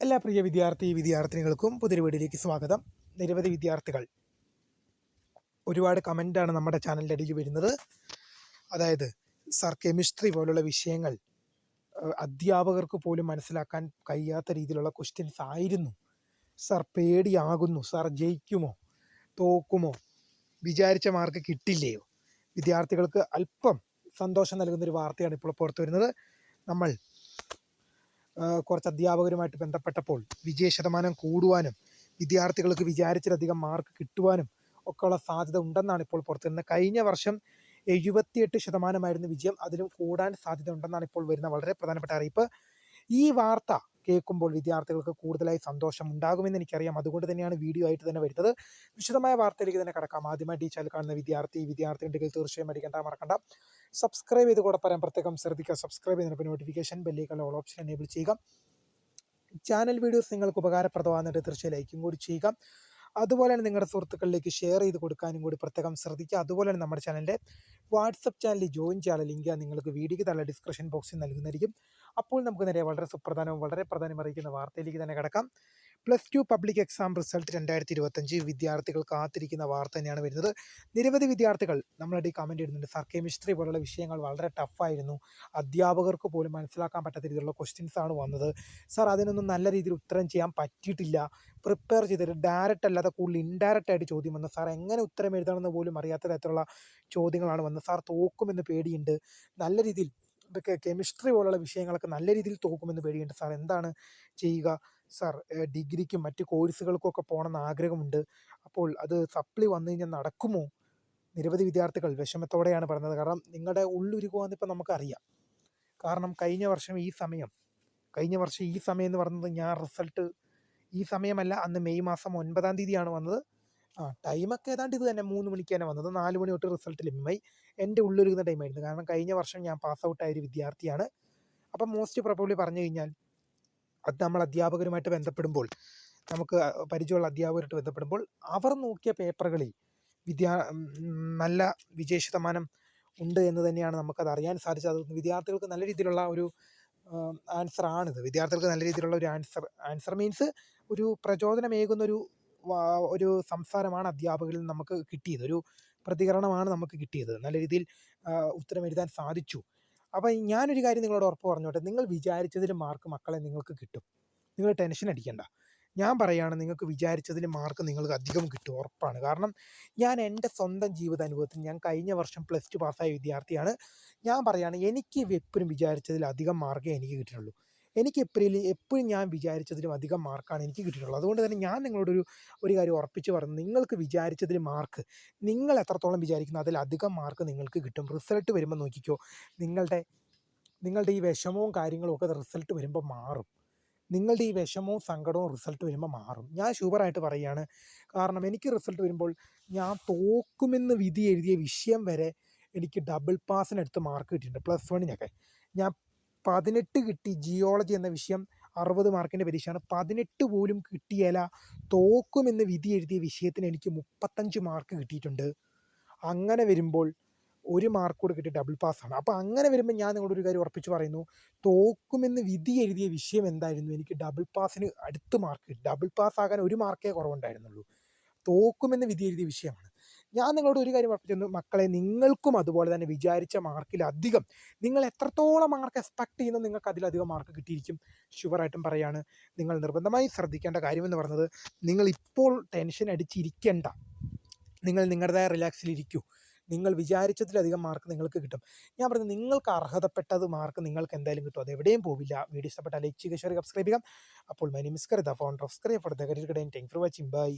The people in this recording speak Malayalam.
എല്ലാ പ്രിയ വിദ്യാർത്ഥി വിദ്യാർത്ഥിനികൾക്കും പുതിയൊരു വീഡിയോയിലേക്ക് സ്വാഗതം. നിരവധി വിദ്യാർത്ഥികൾ ഒരുപാട് കമന്റാണ് നമ്മുടെ ചാനലിന്റെ അടിയിൽ വരുന്നത്. അതായത് സർ കെമിസ്ട്രി പോലുള്ള വിഷയങ്ങൾ അധ്യാപകർക്ക് പോലും മനസ്സിലാക്കാൻ കഴിയാത്ത രീതിയിലുള്ള ക്വസ്റ്റ്യൻസ് ആയിരുന്നു. സർ പേടിയാകുന്നു സർ ജയിക്കുമോ തോക്കുമോ വിചാരിച്ച മാർക്ക് കിട്ടില്ലയോ? വിദ്യാർത്ഥികൾക്ക് അല്പം സന്തോഷം നൽകുന്ന ഒരു വാർത്തയാണ് ഇപ്പോൾ പുറത്തു വരുന്നത്. നമ്മൾ കുറച്ച് അധ്യാപകരുമായിട്ട് ബന്ധപ്പെട്ടപ്പോൾ വിജയ ശതമാനം കൂടുവാനും വിദ്യാർത്ഥികൾക്ക് വിചാരിച്ചിലധികം മാർക്ക് കിട്ടുവാനും ഒക്കെയുള്ള സാധ്യത ഉണ്ടെന്നാണ് ഇപ്പോൾ പുറത്തു വരുന്നത് കഴിഞ്ഞ വർഷം എഴുപത്തിയെട്ട് ശതമാനമായിരുന്നു വിജയം. അതിലും കൂടാൻ സാധ്യത ഉണ്ടെന്നാണ് ഇപ്പോൾ വരുന്ന വളരെ പ്രധാനപ്പെട്ട അറിയിപ്പ്. ഈ വാർത്ത കേൾക്കുമ്പോൾ വിദ്യാർത്ഥികൾക്ക് കൂടുതലായി സന്തോഷം ഉണ്ടാകുമെന്ന് എനിക്കറിയാം. അതുകൊണ്ട് തന്നെയാണ് വീഡിയോ ആയിട്ട് തന്നെ വരുന്നത്. വിശദമായ വാർത്തയിലേക്ക് തന്നെ കടക്കാം. ആദ്യമായി ടീച്ചറിൽ കാണുന്ന വിദ്യാർത്ഥി വിദ്യാർത്ഥി ഉണ്ടെങ്കിൽ തീർച്ചയായും അടിക്കേണ്ട മറക്കണ്ട. സബ്സ്ക്രൈബ് ചെയ്ത് കൂടെ പറയാൻ പ്രത്യേകം ശ്രദ്ധിക്കുക. സബ്സ്ക്രൈബ് ചെയ്യുന്നതിന് നോട്ടിഫിക്കേഷൻ ബെല്ലേക്കുള്ള ഓൾ ഓപ്ഷൻ എനേബിൾ ചെയ്യുക. ചാനൽ വീഡിയോസ് നിങ്ങൾക്ക് ഉപകാരപ്രദമാകുന്നുണ്ട് തീർച്ചയായും ലൈക്കും കൂടി ചെയ്യുക. അതുപോലെ തന്നെ നിങ്ങളുടെ സുഹൃത്തുക്കളിലേക്ക് ഷെയർ ചെയ്ത് കൊടുക്കാനും കൂടി പ്രത്യേകം ശ്രദ്ധിക്കുക. അതുപോലെ തന്നെ നമ്മുടെ ചാനലിന്റെ വാട്സപ്പ് ചാനലിൽ ജോയിൻ ചെയ്യാനുള്ള ലിങ്ക് നിങ്ങൾക്ക് വീഡിയോയ്ക്ക് തള്ള ഡിസ്ക്രിപ്ഷൻ ബോക്സിൽ നൽകുന്നതായിരിക്കും. അപ്പോൾ നമുക്ക് നേരെ വളരെ സുപ്രധാനവും വളരെ പ്രധാനം അറിയിക്കുന്ന വാർത്തയിലേക്ക് തന്നെ കിടക്കാം. Plus two public exam result രണ്ടായിരത്തി ഇരുപത്തഞ്ച് വിദ്യാർത്ഥികൾ കാത്തിരിക്കുന്ന വാർത്ത തന്നെയാണ് വരുന്നത്. നിരവധി വിദ്യാർത്ഥികൾ നമ്മളടി കമന്റ് ഇടുന്നുണ്ട്. സാർ കെമിസ്ട്രി പോലുള്ള വിഷയങ്ങൾ വളരെ ടഫായിരുന്നു അധ്യാപകർക്ക് പോലും മനസ്സിലാക്കാൻ പറ്റാത്ത രീതിയിലുള്ള ക്വസ്റ്റ്യൻസ് ആണ് വന്നത്. സാർ അതിനൊന്നും നല്ല രീതിയിൽ ഉത്തരം ചെയ്യാൻ പറ്റിയിട്ടില്ല. പ്രിപ്പയർ ചെയ്തിട്ട് ഡയറക്റ്റ് അല്ലാതെ കൂടുതൽ ഇൻഡയറക്റ്റ് ആയിട്ട് ചോദ്യം വന്നു സാർ എങ്ങനെ ഉത്തരം എഴുതണമെന്ന് പോലും അറിയാത്ത തരത്തിലുള്ള ചോദ്യങ്ങളാണ് വന്നത്. സാർ തോക്കുമെന്ന് പേടിയുണ്ട്. നല്ല രീതിയിൽ ഇതൊക്കെ കെമിസ്ട്രി പോലുള്ള വിഷയങ്ങളൊക്കെ നല്ല രീതിയിൽ തോക്കുമെന്ന് പേടിയുണ്ട്. സാർ എന്താണ് ചെയ്യുക? സാർ ഡിഗ്രിക്കും മറ്റ് കോഴ്സുകൾക്കൊക്കെ പോകണമെന്ന് ആഗ്രഹമുണ്ട് അപ്പോൾ അത് സപ്ലി വന്നു കഴിഞ്ഞാൽ നടക്കുമോ? നിരവധി വിദ്യാർത്ഥികൾ വിഷമത്തോടെയാണ് പറഞ്ഞത്. കാരണം നിങ്ങളുടെ ഉള്ളുരുക്കുവാന്ന് ഇപ്പം നമുക്കറിയാം. കാരണം കഴിഞ്ഞ വർഷം ഈ സമയം കഴിഞ്ഞ വർഷം ഈ സമയം എന്ന് പറയുന്നത് ഞാൻ റിസൾട്ട് ഈ സമയമല്ല അന്ന് മെയ് മാസം ഒൻപതാം തീയതിയാണ് വന്നത്. ആ ടൈമൊക്കെ ഏതാണ്ട് ഇത് തന്നെ മൂന്ന് മണിക്ക് തന്നെ വന്നത്. നാല് മണി തൊട്ട് റിസൾട്ട് ലഭ്യമായി. എന്റെ ഉള്ളിലൊരുക്കുന്ന ടൈമായിരുന്നു. കാരണം കഴിഞ്ഞ വർഷം ഞാൻ പാസ് ഔട്ടായ ഒരു വിദ്യാർത്ഥിയാണ്. അപ്പം മോസ്റ്റ് പ്രോബബ്ലി പറഞ്ഞു കഴിഞ്ഞാൽ അത് നമ്മൾ അധ്യാപകരുമായിട്ട് ബന്ധപ്പെടുമ്പോൾ നമുക്ക് പരിചയമുള്ള അധ്യാപകരുമായിട്ട് ബന്ധപ്പെടുമ്പോൾ അവർ നോക്കിയ പേപ്പറുകളിൽ വിദ്യാ നല്ല വിജയ ശതമാനം ഉണ്ട് എന്ന് തന്നെയാണ് നമുക്കത് അറിയാൻ സാധിച്ചത്. അത് വിദ്യാർത്ഥികൾക്ക് നല്ല രീതിയിലുള്ള ഒരു ആൻസർ ആണിത്. വിദ്യാർത്ഥികൾക്ക് നല്ല രീതിയിലുള്ള ഒരു ആൻസർ ആൻസർ മീൻസ് ഒരു പ്രചോദനമേകുന്ന ഒരു ഒരു സംസാരമാണ് അധ്യാപകരിൽ നമുക്ക് കിട്ടിയത്. ഒരു പ്രതികരണമാണ് നമുക്ക് കിട്ടിയത്. നല്ല രീതിയിൽ ഉത്തരം എഴുതാൻ സാധിച്ചു. അപ്പം ഞാനൊരു കാര്യം നിങ്ങളോട് ഉറപ്പ് പറഞ്ഞോട്ടെ? നിങ്ങൾ വിചാരിച്ചതിന് മാർക്ക് മക്കളെ നിങ്ങൾക്ക് കിട്ടും. നിങ്ങൾ ടെൻഷൻ അടിക്കണ്ട. ഞാൻ പറയുകയാണ് നിങ്ങൾക്ക് വിചാരിച്ചതിന് മാർക്ക് നിങ്ങൾക്ക് അധികം കിട്ടും. ഉറപ്പാണ്. കാരണം ഞാൻ എന്റെ സ്വന്തം ജീവിതാനുഭവത്തിൽ ഞാൻ കഴിഞ്ഞ വർഷം പ്ലസ് ടു പാസ്സായ വിദ്യാർത്ഥിയാണ്. ഞാൻ പറയുകയാണ് എനിക്ക് എപ്പോഴും വിചാരിച്ചതിൽ അധികം മാർക്കേ എനിക്ക് കിട്ടിയിട്ടുള്ളൂ. എനിക്ക് എപ്പോഴും എപ്പോഴും ഞാൻ വിചാരിച്ചതിലും അധികം മാർക്കാണ് എനിക്ക് കിട്ടിയിട്ടുള്ളത്. അതുകൊണ്ട് തന്നെ ഞാൻ നിങ്ങളോടൊരു ഒരു കാര്യം ഉറപ്പിച്ച് പറഞ്ഞു നിങ്ങൾക്ക് വിചാരിച്ചതിൽ മാർക്ക് നിങ്ങൾ എത്രത്തോളം വിചാരിക്കുന്നു അതിലധികം മാർക്ക് നിങ്ങൾക്ക് കിട്ടും. റിസൾട്ട് വരുമ്പോൾ നോക്കിക്കോ. നിങ്ങളുടെ നിങ്ങളുടെ ഈ വിഷമവും കാര്യങ്ങളും ഒക്കെ റിസൾട്ട് വരുമ്പോൾ മാറും. നിങ്ങളുടെ ഈ വിഷമവും സങ്കടവും റിസൾട്ട് വരുമ്പോൾ മാറും. ഞാൻ ഷുവറായിട്ട് പറയുകയാണ്. കാരണം എനിക്ക് റിസൾട്ട് വരുമ്പോൾ ഞാൻ തോക്കുമെന്ന് വിധി എഴുതിയ വിഷയം വരെ എനിക്ക് ഡബിൾ പാസിനടുത്ത് മാർക്ക് കിട്ടിയിട്ടുണ്ട്. പ്ലസ് വണ്ണിനൊക്കെ ഞാൻ പതിനെട്ട് കിട്ടി ജിയോളജി എന്ന വിഷയം അറുപത് മാർക്കിന്റെ പരീക്ഷയാണ്. പതിനെട്ട് പോലും കിട്ടിയല. തോക്കുമെന്ന് വിധി എഴുതിയ വിഷയത്തിന് എനിക്ക് മുപ്പത്തഞ്ച് മാർക്ക് കിട്ടിയിട്ടുണ്ട്. അങ്ങനെ വരുമ്പോൾ ഒരു മാർക്ക് കൂടെ കിട്ടി ഡബിൾ പാസ്സാണ് അപ്പോൾ അങ്ങനെ വരുമ്പോൾ ഞാൻ നിങ്ങളോട് ഒരു കാര്യം ഉറപ്പിച്ച് പറയുന്നു. തോക്കുമെന്ന് വിധി എഴുതിയ വിഷയം എന്തായിരുന്നു? എനിക്ക് ഡബിൾ പാസ്സിന് അടുത്ത് മാർക്ക് ഡബിൾ പാസ് ആകാൻ ഒരു മാർക്കേ കുറവുണ്ടായിരുന്നുള്ളൂ. തോക്കുമെന്ന് വിധി എഴുതിയ വിഷയമാണ്. ഞാൻ നിങ്ങളോട് ഒരു കാര്യം പറഞ്ഞു മക്കളെ നിങ്ങൾക്കും അതുപോലെ തന്നെ വിചാരിച്ച മാർക്കിലധികം നിങ്ങൾ എത്രത്തോളം മാർക്ക് എക്സ്പെക്ട് ചെയ്യുന്നു നിങ്ങൾക്ക് അതിലധികം മാർക്ക് കിട്ടിയിരിക്കും. ഷുവറായിട്ടും പറയാണ്. നിങ്ങൾ നിർബന്ധമായി ശ്രദ്ധിക്കേണ്ട കാര്യമെന്ന് പറഞ്ഞത് നിങ്ങൾ ഇപ്പോൾ ടെൻഷൻ അടിച്ചിരിക്കേണ്ട. നിങ്ങൾ നിങ്ങളുടേതായ റിലാക്സിലിരിക്കൂ നിങ്ങൾ വിചാരിച്ചതിലധികം മാർക്ക് നിങ്ങൾക്ക് കിട്ടും. ഞാൻ പറയുന്നത് നിങ്ങൾക്ക് അർഹതപ്പെട്ടത് മാർക്ക് നിങ്ങൾക്ക് എന്തായാലും കിട്ടും. അത് എവിടെയും പോവില്ല. വീഡിയോ ഇഷ്ടപ്പെട്ടാൽ ലൈക്ക് ചെയ്യുക ഷെയർ സബ്സ്ക്രൈബ് ചെയ്യാം അപ്പോൾ my name the phone subscribe for the career thank for watching bye